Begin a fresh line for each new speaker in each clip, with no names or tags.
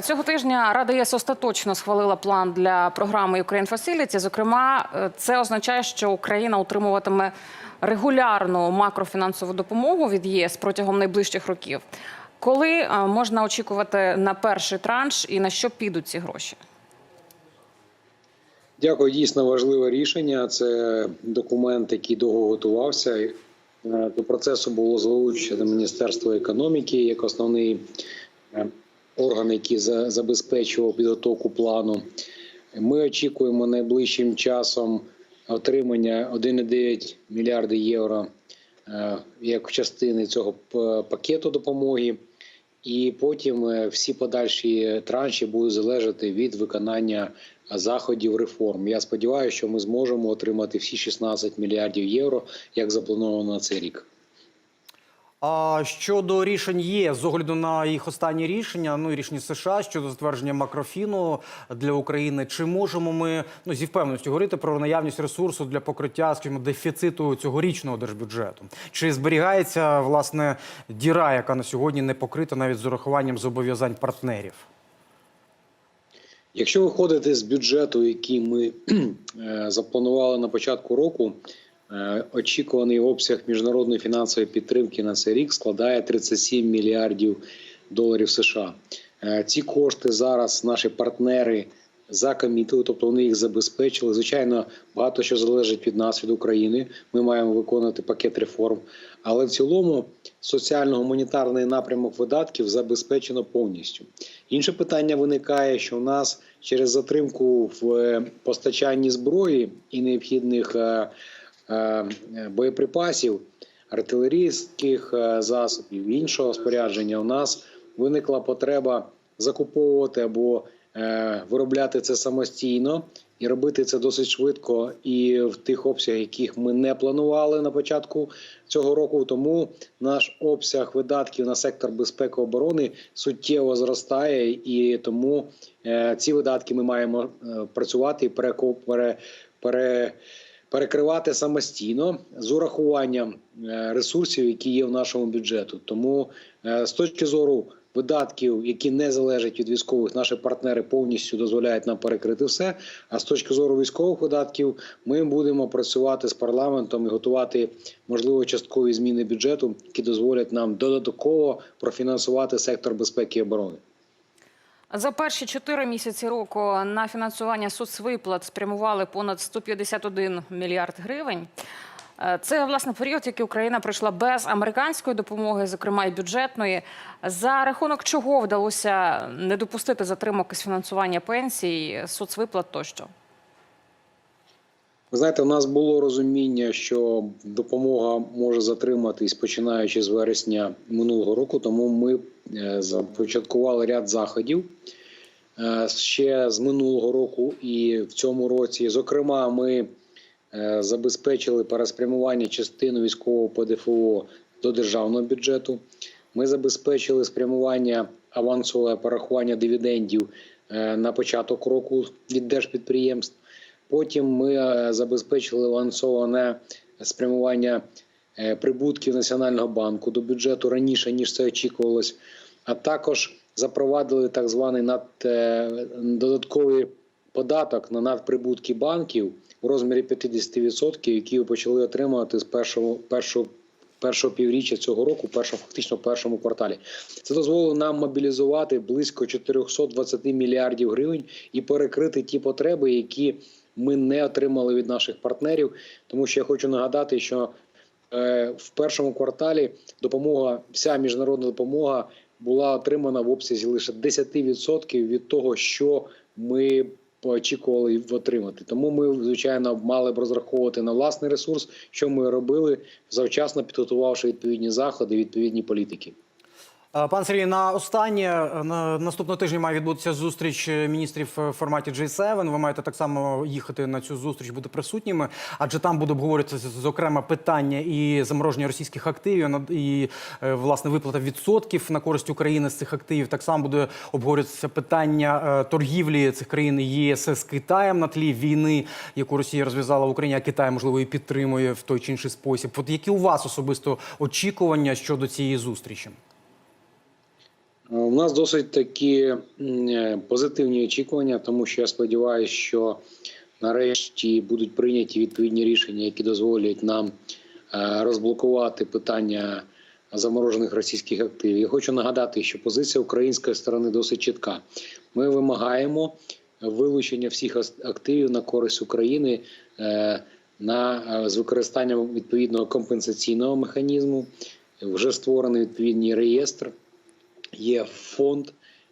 Цього тижня Рада ЄС остаточно схвалила план для програми Ukraine Facility. Зокрема, е, це означає, що Україна утримуватиме регулярну макрофінансову допомогу від ЄС протягом найближчих років. Коли е, можна очікувати на перший транш і на що підуть ці гроші?
Дякую, дійсно важливе рішення. Це документ, який довго готувався. Е, До процесу було залучено Міністерство економіки як основний е, орган, який за- забезпечував підготовку плану. Ми очікуємо найближчим часом отримання 1,9 мільярди євро е, як частини цього пакету допомоги. І потім е, всі подальші транші будуть залежати від виконання заходів реформ. Я сподіваюся, що ми зможемо отримати всі 16 мільярдів євро, як заплановано на цей рік.
А щодо рішень є з огляду на їх останні рішення, ну і рішення США щодо затвердження макрофіну для України. Чи можемо ми ну зі впевненістю говорити про наявність ресурсу для покриття, скажімо, дефіциту цьогорічного держбюджету? Чи зберігається власне діра, яка на сьогодні не покрита навіть з урахуванням зобов'язань партнерів?
Якщо виходити з бюджету, який ми е, запланували на початку року, е, очікуваний обсяг міжнародної фінансової підтримки на цей рік складає 37 мільярдів доларів США. Е, Ці кошти зараз наші партнери закомітили, тобто вони їх забезпечили. Звичайно, багато що залежить від нас, від України. Ми маємо виконувати пакет реформ. Але в цілому соціально-гуманітарний напрямок видатків забезпечено повністю. Інше питання виникає, що в нас через затримку в е, постачанні зброї і необхідних е, е, боєприпасів, артилерійських е, засобів іншого спорядження, у нас виникла потреба закуповувати або е, виробляти це самостійно і робити це досить швидко і в тих обсягах, яких ми не планували на початку цього року. Тому наш обсяг видатків на сектор безпеки оборони суттєво зростає, і тому е, ці видатки ми маємо е, працювати і пере, перекривати самостійно з урахуванням е, ресурсів, які є в нашому бюджету. Тому е, з точки зору видатків, які не залежать від військових, наші партнери повністю дозволяють нам перекрити все. А з точки зору військових видатків, ми будемо працювати з парламентом і готувати можливо часткові зміни бюджету, які дозволять нам додатково профінансувати сектор безпеки і оборони.
За перші чотири місяці року на фінансування соцвиплат спрямували понад 151 мільярд гривень. Е, Це власне період, який Україна пройшла без американської допомоги, зокрема і бюджетної. За рахунок чого вдалося не допустити затримок із фінансування пенсій, соцвиплат тощо.
Ви знаєте, у нас було розуміння, що допомога може затриматись починаючи з вересня минулого року, тому ми е, започаткували ряд заходів е, ще з минулого року і в цьому році. Зокрема, ми е, забезпечили переспрямування частини військового ПДФО до державного бюджету. Ми забезпечили спрямування авансове порахування дивідендів на початок року від держпідприємств. Потім ми е, забезпечили авансоване спрямування е, прибутків Національного банку до бюджету раніше ніж це очікувалось. А також запровадили так званий над, е, додатковий податок на надприбутки банків у розмірі 50%, які почали отримувати з першого першого. Першого півріччя цього року, першого фактично першому кварталі, це дозволило нам мобілізувати близько 420 мільярдів гривень і перекрити ті потреби, які ми не отримали від наших партнерів. Тому що я хочу нагадати, що е, в першому кварталі допомога, вся міжнародна допомога була отримана в обсязі лише 10% від того, що ми очікували отримати. Тому ми, звичайно, мали б розраховувати на власний ресурс, що ми робили, завчасно підготувавши відповідні заходи, відповідні політики.
Е, Пан Сергій, на останнє е, на наступного тижня має відбутися зустріч е, міністрів в форматі G7. Ви маєте так само їхати на цю зустріч, бути присутніми, адже там буде обговорюватися зокрема питання і замороження російських активів і власне виплата відсотків на користь України з цих активів. Так само буде обговорюватися питання торгівлі цих країн ЄС з Китаєм на тлі війни, яку Росія розв'язала в Україні, а Китай можливо і підтримує в той чи інший спосіб. От які у вас особисто очікування щодо цієї зустрічі?
У нас досить такі е, позитивні очікування, тому що я сподіваюся, що нарешті будуть прийняті відповідні рішення, які дозволять нам е, розблокувати питання заморожених російських активів. Я хочу нагадати, що позиція української сторони досить чітка. Ми вимагаємо вилучення всіх активів на користь України е, на е, з використанням відповідного компенсаційного механізму. Вже створений відповідний реєстр є фонд,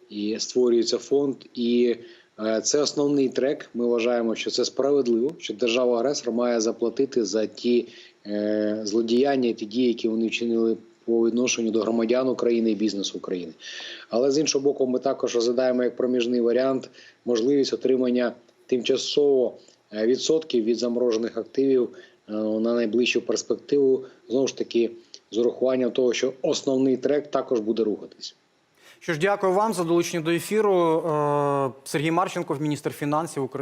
і створюється фонд. І е, це основний трек. Ми вважаємо, що це справедливо, що держава-агресор має заплатити за ті е, злодіяння, ті дії, які вони вчинили по відношенню до громадян України і бізнесу України. Але з іншого боку, ми також розглядаємо як проміжний варіант можливість отримання тимчасово е, відсотків від заморожених активів на найближчу перспективу. Знову ж таки, з урахуванням того, що основний трек також буде рухатись.
Що ж, дякую вам за долучення до ефіру. Е, Сергій Марченков, міністр фінансів України.